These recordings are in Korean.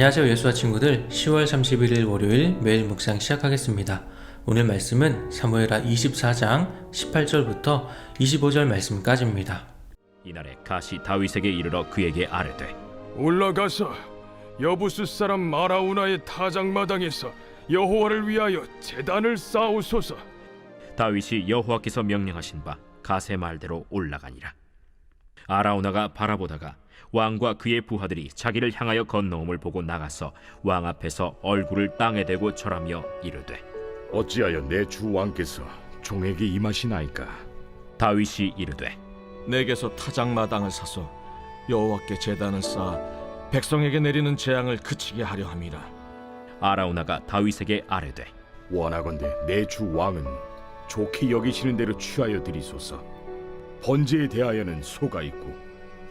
안녕하세요 예수와 친구들 10월 31일 월요일 매일 묵상 시작하겠습니다. 오늘 말씀은 사무엘하 24장 18절부터 25절 말씀까지입니다. 이날에 가시 다윗에게 이르러 그에게 아뢰되 올라가서 여부스 사람 마라우나의 타작마당에서 여호와를 위하여 제단을 쌓으소서. 다윗이 여호와께서 명령하신 바 가세 말대로 올라가니라 아라우나가 바라보다가 왕과 그의 부하들이 자기를 향하여 건너옴을 보고 나가서 왕 앞에서 얼굴을 땅에 대고 절하며 이르되 어찌하여 내 주 왕께서 종에게 임하시나이까? 다윗이 이르되 내게서 타작마당을 사서 여호와께 제단을 쌓아 백성에게 내리는 재앙을 그치게 하려 함이라. 아라우나가 다윗에게 아뢰되 원하건대 내 주 왕은 좋게 여기시는 대로 취하여 드리소서. 번제에 대하여는 소가 있고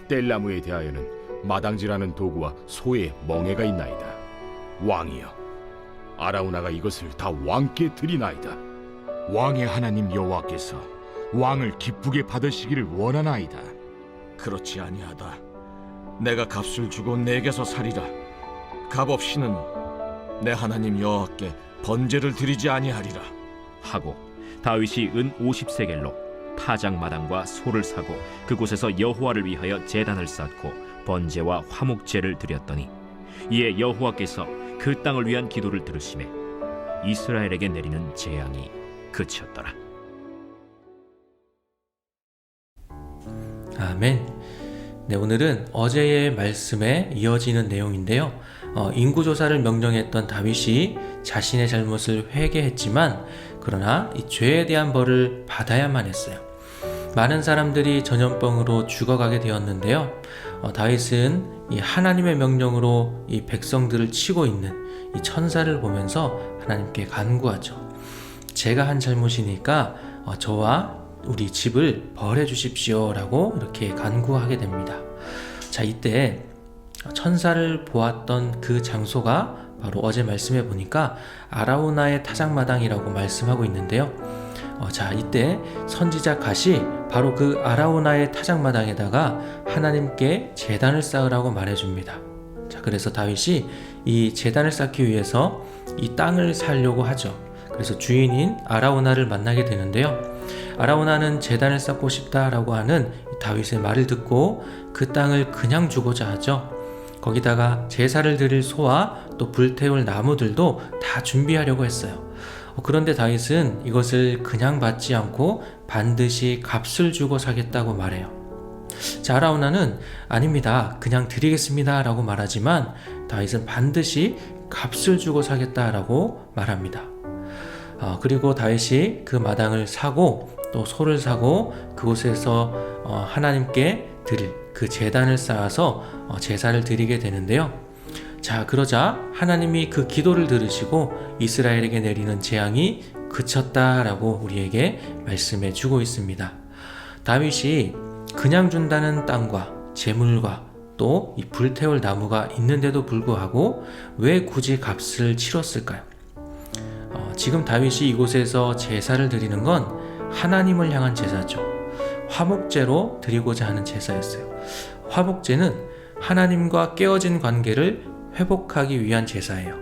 뗄나무에 대하여는 마당질하는 도구와 소의 멍에가 있나이다. 왕이여, 아라우나가 이것을 다 왕께 드리나이다. 왕의 하나님 여호와께서 왕을 기쁘게 받으시기를 원하나이다. 그렇지 아니하다. 내가 값을 주고 내게서 살이라. 값 없이는 내 하나님 여호와께 번제를 드리지 아니하리라. 하고 다윗이 은 50세겔로 타작마당과 소를 사고 그곳에서 여호와를 위하여 제단을 쌓고 번제와 화목제를 드렸더니 이에 여호와께서 그 땅을 위한 기도를 들으심에 이스라엘에게 내리는 재앙이 그쳤더라. 아멘. 네, 오늘은 어제의 말씀에 이어지는 내용인데요. 어, 인구조사를 명령했던 다윗이 자신의 잘못을 회개했지만, 그러나 이 죄에 대한 벌을 받아야만 했어요. 많은 사람들이 전염병으로 죽어가게 되었는데요. 어, 다윗은 이 하나님의 명령으로 이 백성들을 치고 있는 이 천사를 보면서 하나님께 간구하죠. 제가 한 잘못이니까 어, 저와 우리 집을 벌해 주십시오라고 이렇게 간구하게 됩니다. 자, 이때 천사를 보았던 그 장소가 바로 어제 말씀해 보니까 아라우나의 타작마당이라고 말씀하고 있는데요. 어, 자, 이때 선지자 갓이 바로 그 아라우나의 타작마당에다가 하나님께 제단을 쌓으라고 말해줍니다. 자, 그래서 다윗이 이 제단을 쌓기 위해서 이 땅을 살려고 하죠. 그래서 주인인 아라우나를 만나게 되는데요. 아라우나는 제단을 쌓고 싶다라고 하는 다윗의 말을 듣고 그 땅을 그냥 주고자 하죠. 거기다가 제사를 드릴 소와 또 불태울 나무들도 다 준비하려고 했어요. 어, 그런데 다윗은 이것을 그냥 받지 않고 반드시 값을 주고 사겠다고 말해요. 자, 아라우나는 아닙니다. 그냥 드리겠습니다. 라고 말하지만 다윗은 반드시 값을 주고 사겠다라고 말합니다. 어, 그리고 다윗이 그 마당을 사고 또 소를 사고 그곳에서 어, 하나님께 드릴 그 제단을 쌓아서 어, 제사를 드리게 되는데요. 자, 그러자 하나님이 그 기도를 들으시고 이스라엘에게 내리는 재앙이 그쳤다라고 우리에게 말씀해 주고 있습니다. 다윗이 그냥 준다는 땅과 재물과 또 이 불태울 나무가 있는데도 불구하고 왜 굳이 값을 치렀을까요? 어, 지금 다윗이 이곳에서 제사를 드리는 건 하나님을 향한 제사죠. 화목제로 드리고자 하는 제사였어요. 화목제는 하나님과 깨어진 관계를 회복하기 위한 제사예요.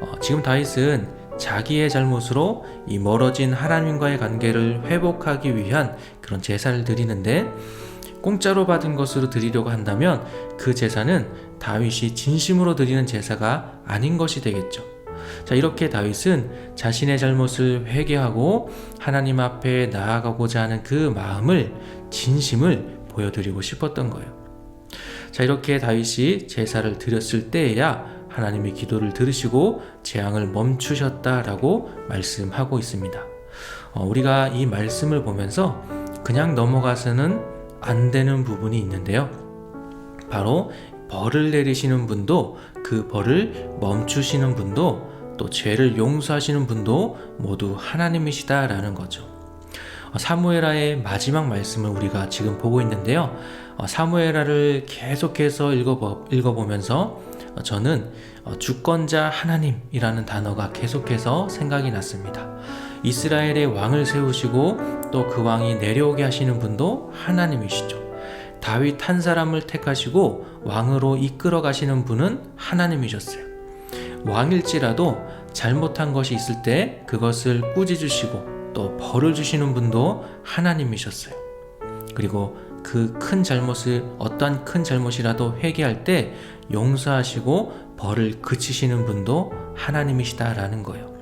어, 지금 다윗은 자기의 잘못으로 이 멀어진 하나님과의 관계를 회복하기 위한 그런 제사를 드리는데 공짜로 받은 것으로 드리려고 한다면 그 제사는 다윗이 진심으로 드리는 제사가 아닌 것이 되겠죠. 자, 이렇게 다윗은 자신의 잘못을 회개하고 하나님 앞에 나아가고자 하는 그 마음을, 진심을 보여드리고 싶었던 거예요. 자, 이렇게 다윗이 제사를 드렸을 때에야 하나님의 기도를 들으시고 재앙을 멈추셨다라고 말씀하고 있습니다. 어, 우리가 이 말씀을 보면서 그냥 넘어가서는 안 되는 부분이 있는데요. 바로 벌을 내리시는 분도 그 벌을 멈추시는 분도 또 죄를 용서하시는 분도 모두 하나님이시다라는 거죠. 어, 사무엘하의 마지막 말씀을 우리가 지금 보고 있는데요. 어, 사무엘하를 계속해서 읽어보, 읽어보면서 어, 저는 주권자 하나님이라는 단어가 계속해서 생각이 났습니다. 이스라엘의 왕을 세우시고 또 그 왕이 내려오게 하시는 분도 하나님이시죠. 다윗 한 사람을 택하시고 왕으로 이끌어 가시는 분은 하나님이셨어요. 왕일지라도 잘못한 것이 있을 때 그것을 꾸짖으시고 또 벌을 주시는 분도 하나님이셨어요. 그리고 그 큰 잘못을 어떠한 큰 잘못이라도 회개할 때 용서하시고 벌을 그치시는 분도 하나님이시다라는 거예요.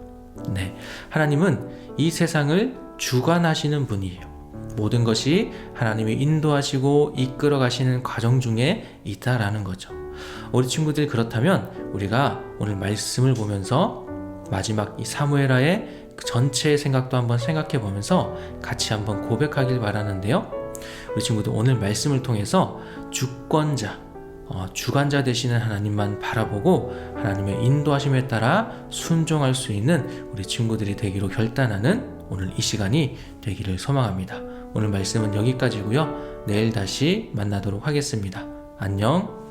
네. 하나님은 이 세상을 주관하시는 분이에요. 모든 것이 하나님이 인도하시고 이끌어 가시는 과정 중에 있다라는 거죠. 우리 친구들 그렇다면 우리가 오늘 말씀을 보면서 마지막 이 사무엘하의 그 전체의 생각도 한번 생각해 보면서 같이 한번 고백하길 바라는데요. 우리 친구들 오늘 말씀을 통해서 주권자, 어, 주관자 되시는 하나님만 바라보고 하나님의 인도하심에 따라 순종할 수 있는 우리 친구들이 되기로 결단하는 오늘 이 시간이 되기를 소망합니다. 오늘 말씀은 여기까지고요. 내일 다시 만나도록 하겠습니다. 안녕.